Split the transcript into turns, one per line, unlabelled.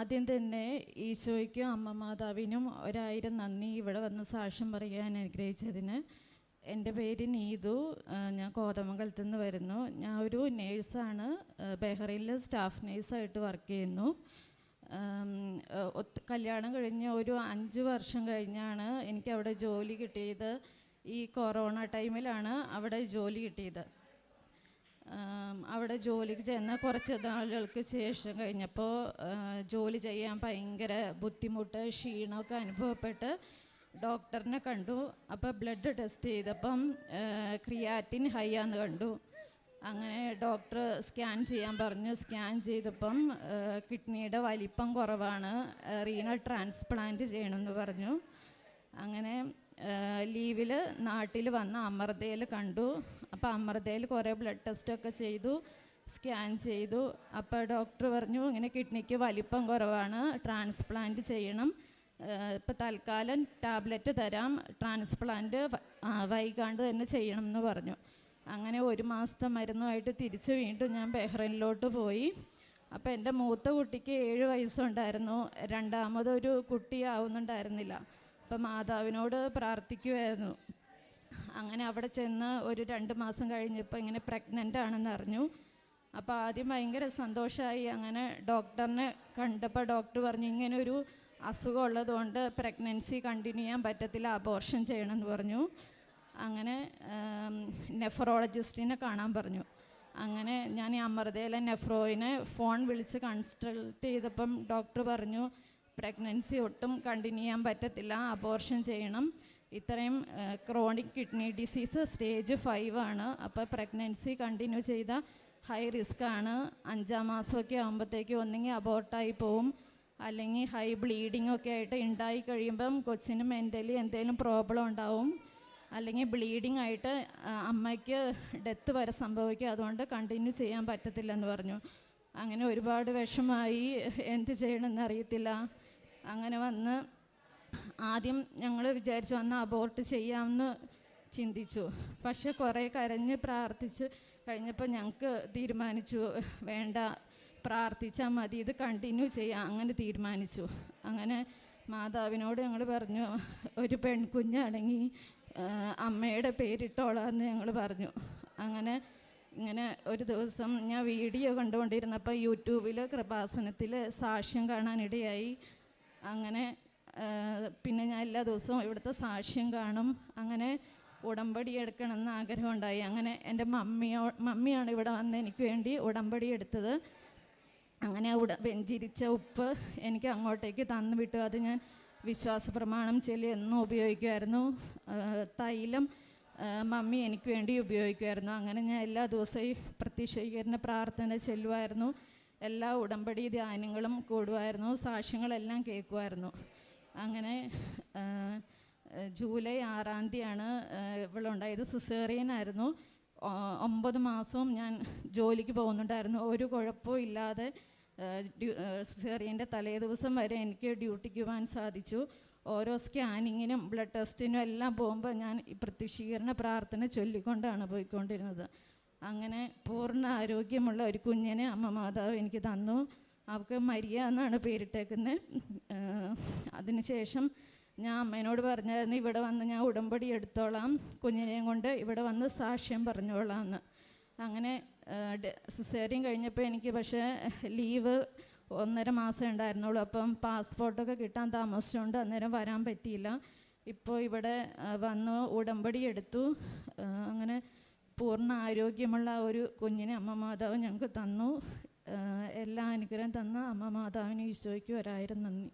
ആദ്യം തന്നെ ഈശോയ്ക്കും അമ്മ മാതാവിനും ഒരായിരം നന്ദി ഇവിടെ വന്ന് സാക്ഷ്യം പറയാൻ അനുഗ്രഹിച്ചതിന് എന്റെ പേര് നീതു. ഞാൻ കോതമംഗലത്തു നിന്ന് വരുന്നു. ഞാൻ ഒരു നേഴ്സാണ്. ബെഹ്റയിൽ സ്റ്റാഫ് നേഴ്സായിട്ട് വർക്ക് ചെയ്യുന്നു. കല്യാണം കഴിഞ്ഞ് ഒരു അഞ്ച് വർഷം കഴിഞ്ഞാണ് എനിക്ക് അവിടെ ജോലി കിട്ടിയത്. ഈ കൊറോണ ടൈമിലാണ് അവിടെ ജോലി കിട്ടിയത്. അവിടെ ജോലിക്ക് ചെന്ന കുറച്ച് നാളുകൾക്ക് ശേഷം കഴിഞ്ഞപ്പോൾ ജോലി ചെയ്യാൻ ഭയങ്കര ബുദ്ധിമുട്ട് ക്ഷീണമൊക്കെ അനുഭവപ്പെട്ട് ഡോക്ടറിനെ കണ്ടു. അപ്പോൾ ബ്ലഡ് ടെസ്റ്റ് ചെയ്തപ്പം ക്രിയാറ്റിൻ ഹൈ ആന്ന് കണ്ടു. അങ്ങനെ ഡോക്ടർ സ്കാൻ ചെയ്യാൻ പറഞ്ഞു. സ്കാൻ ചെയ്തപ്പം കിഡ്നിയുടെ വലിപ്പം കുറവാണ്. റീനൽ ട്രാൻസ്പ്ലാന്റ് ചെയ്യണമെന്ന് പറഞ്ഞു. അങ്ങനെ ലീവിൽ നാട്ടിൽ വന്ന് അമൃതയിൽ കണ്ടു. അപ്പോൾ അമൃതയിൽ കുറേ ബ്ലഡ് ടെസ്റ്റൊക്കെ ചെയ്തു സ്കാൻ ചെയ്തു. അപ്പോൾ ഡോക്ടർ പറഞ്ഞു ഇങ്ങനെ കിഡ്നിക്ക് വലിപ്പം കുറവാണ് ട്രാൻസ്പ്ലാന്റ് ചെയ്യണം. ഇപ്പോൾ തൽക്കാലം ടാബ്ലറ്റ് തരാം ട്രാൻസ്പ്ലാന്റ് വൈകാണ്ട് തന്നെ ചെയ്യണം എന്ന് പറഞ്ഞു. അങ്ങനെ ഒരു മാസത്തെ മരുന്നുമായിട്ട് തിരിച്ച് വീണ്ടും ഞാൻ ബെഹ്റൈനിലോട്ട് പോയി. അപ്പോൾ എന്റെ മൂത്ത കുട്ടിക്ക് ഏഴ് വയസ്സുണ്ടായിരുന്നു. രണ്ടാമതൊരു കുട്ടിയാവുന്നുണ്ടായിരുന്നില്ല അപ്പം മാതാവിനോട് പ്രാർത്ഥിക്കുമായിരുന്നു അങ്ങനെ അവിടെ ചെന്ന് ഒരു രണ്ട് മാസം കഴിഞ്ഞപ്പോൾ ഇങ്ങനെ പ്രഗ്നന്റ് ആണെന്ന് അറിഞ്ഞു. അപ്പോൾ ആദ്യം ഭയങ്കര സന്തോഷമായി അങ്ങനെ ഡോക്ടറിനെ കണ്ടപ്പോൾ ഡോക്ടർ പറഞ്ഞു ഇങ്ങനെ ഒരു അസുഖം ഉള്ളതുകൊണ്ട് പ്രഗ്നൻസി കണ്ടിന്യൂ ചെയ്യാൻ പറ്റത്തില്ല അബോർഷൻ ചെയ്യണമെന്ന് പറഞ്ഞു. അങ്ങനെ നെഫറോളജിസ്റ്റിനെ കാണാൻ പറഞ്ഞു. അങ്ങനെ ഞാൻ ഈ അമൃതയിലെ നെഫ്രോയിനെ ഫോൺ വിളിച്ച് കൺസൾട്ട് ചെയ്തപ്പം ഡോക്ടർ പറഞ്ഞു പ്രഗ്നൻസി ഒട്ടും കണ്ടിന്യൂ ചെയ്യാൻ പറ്റത്തില്ല. അബോർഷൻ ചെയ്യണം. ഇത്രയും chronic kidney disease stage five ആണ്. അപ്പോൾ പ്രഗ്നൻസി കണ്ടിന്യൂ ചെയ്ത ഹൈ റിസ്ക് ആണ്. അഞ്ചാം മാസമൊക്കെ ആകുമ്പോഴത്തേക്കും ഒന്നെങ്കിൽ അബോർട്ടായി പോവും. അല്ലെങ്കിൽ ഹൈ ബ്ലീഡിംഗ് ഒക്കെ ആയിട്ട് ഉണ്ടായി കഴിയുമ്പം കൊച്ചിന് മെന്റലി എന്തെങ്കിലും പ്രോബ്ലം ഉണ്ടാവും. അല്ലെങ്കിൽ ബ്ലീഡിംഗ് ആയിട്ട് അമ്മയ്ക്ക് ഡെത്ത് വരെ സംഭവിക്കും. അതുകൊണ്ട് കണ്ടിന്യൂ ചെയ്യാൻ പറ്റത്തില്ലെന്ന് പറഞ്ഞു. അങ്ങനെ ഒരുപാട് വിഷമായി എന്ത് ചെയ്യണമെന്ന് അറിയത്തില്ല. അങ്ങനെ വന്ന് ആദ്യം ഞങ്ങൾ വിചാരിച്ചു വന്ന് അബോർട്ട് ചെയ്യാമെന്ന് ചിന്തിച്ചു. പക്ഷെ കുറേ കരഞ്ഞ് പ്രാർത്ഥിച്ച് കഴിഞ്ഞപ്പോൾ ഞങ്ങൾക്ക് തീരുമാനിച്ചു വേണ്ട പ്രാർത്ഥിച്ചാൽ മതി ഇത് കണ്ടിന്യൂ ചെയ്യാം അങ്ങനെ തീരുമാനിച്ചു. അങ്ങനെ മാതാവിനോട് ഞങ്ങൾ പറഞ്ഞു ഒരു പെൺകുഞ്ഞാണെങ്കിൽ അമ്മയുടെ പേരിട്ടോളാന്ന് ഞങ്ങൾ പറഞ്ഞു. അങ്ങനെ ഇങ്ങനെ ഒരു ദിവസം ഞാൻ വീഡിയോ കണ്ടുകൊണ്ടിരുന്നപ്പോൾ യൂട്യൂബിൽ കൃപാസനത്തിൽ സാക്ഷ്യം കാണാനിടയായി. അങ്ങനെ പിന്നെ ഞാൻ എല്ലാ ദിവസവും ഇവിടുത്തെ സാക്ഷ്യം കാണും. അങ്ങനെ ഉടമ്പടി എടുക്കണമെന്ന് ആഗ്രഹമുണ്ടായി. അങ്ങനെ എന്റെ മമ്മിയോ മമ്മിയാണ് ഇവിടെ വന്ന് എനിക്ക് വേണ്ടി ഉടമ്പടി എടുത്തത്. അങ്ങനെ ഉട വെഞ്ചിരിച്ച ഉപ്പ് എനിക്ക് അങ്ങോട്ടേക്ക് തന്നു വിട്ടു. അത് ഞാൻ വിശ്വാസ പ്രമാണം ചെല്ലി എന്നും ഉപയോഗിക്കുമായിരുന്നു. തൈലം മമ്മി എനിക്ക് വേണ്ടി ഉപയോഗിക്കുമായിരുന്നു. അങ്ങനെ ഞാൻ എല്ലാ ദിവസവും പ്രത്യക്ഷീകരണ പ്രാർത്ഥന ചെല്ലുമായിരുന്നു. എല്ലാ ഉടമ്പടി ധ്യാനങ്ങളും കൂടുമായിരുന്നു. സാക്ഷ്യങ്ങളെല്ലാം കേൾക്കുമായിരുന്നു. അങ്ങനെ ജൂലൈ ആറാം തീയതിയാണ് ഇവളുണ്ടായത്. സിസേറിയനായിരുന്നു. ഒമ്പത് മാസവും ഞാൻ ജോലിക്ക് പോകുന്നുണ്ടായിരുന്നു. ഒരു കുഴപ്പവും ഇല്ലാതെ സിസേറിയന്റെ തലേ ദിവസം വരെ എനിക്ക് ഡ്യൂട്ടിക്ക് പോകാൻ സാധിച്ചു. ഓരോ സ്കാനിങ്ങിനും ബ്ലഡ് ടെസ്റ്റിനും എല്ലാം പോകുമ്പോൾ ഞാൻ ഈ പ്രത്യക്ഷീകരണ പ്രാർത്ഥന ചൊല്ലിക്കൊണ്ടാണ് പോയിക്കൊണ്ടിരുന്നത്. അങ്ങനെ പൂർണ ആരോഗ്യമുള്ള ഒരു കുഞ്ഞിനെ അമ്മ മാതാവ് എനിക്ക് തന്നു. അവൾക്ക് മരിയ എന്നാണ് പേരിട്ടേക്കുന്നത് അതിനുശേഷം ഞാൻ അമ്മേനോട് പറഞ്ഞായിരുന്നു ഇവിടെ വന്ന് ഞാൻ ഉടമ്പടി എടുത്തോളാം. കുഞ്ഞിനെയും കൊണ്ട് ഇവിടെ വന്ന് സാക്ഷ്യം പറഞ്ഞോളാം എന്ന്. അങ്ങനെ സിസേറിയൻ കഴിഞ്ഞപ്പോൾ എനിക്ക് പക്ഷേ ലീവ് ഒന്നര മാസം ഉണ്ടായിരുന്നുള്ളൂ. അപ്പം പാസ്പോർട്ടൊക്കെ കിട്ടാൻ താമസിച്ചുകൊണ്ട് അന്നേരം വരാൻ പറ്റിയില്ല. ഇപ്പോൾ ഇവിടെ വന്ന് ഉടമ്പടി എടുത്തു. അങ്ങനെ പൂർണ ആരോഗ്യമുള്ള ഒരു കുഞ്ഞിനെ അമ്മ മാതാവ് ഞങ്ങൾക്ക് തന്നു. എല്ലാ അനുഗ്രഹം തന്ന അമ്മ മാതാവിന് ഈശോയ്ക്ക് ഒരായിരം നന്ദി.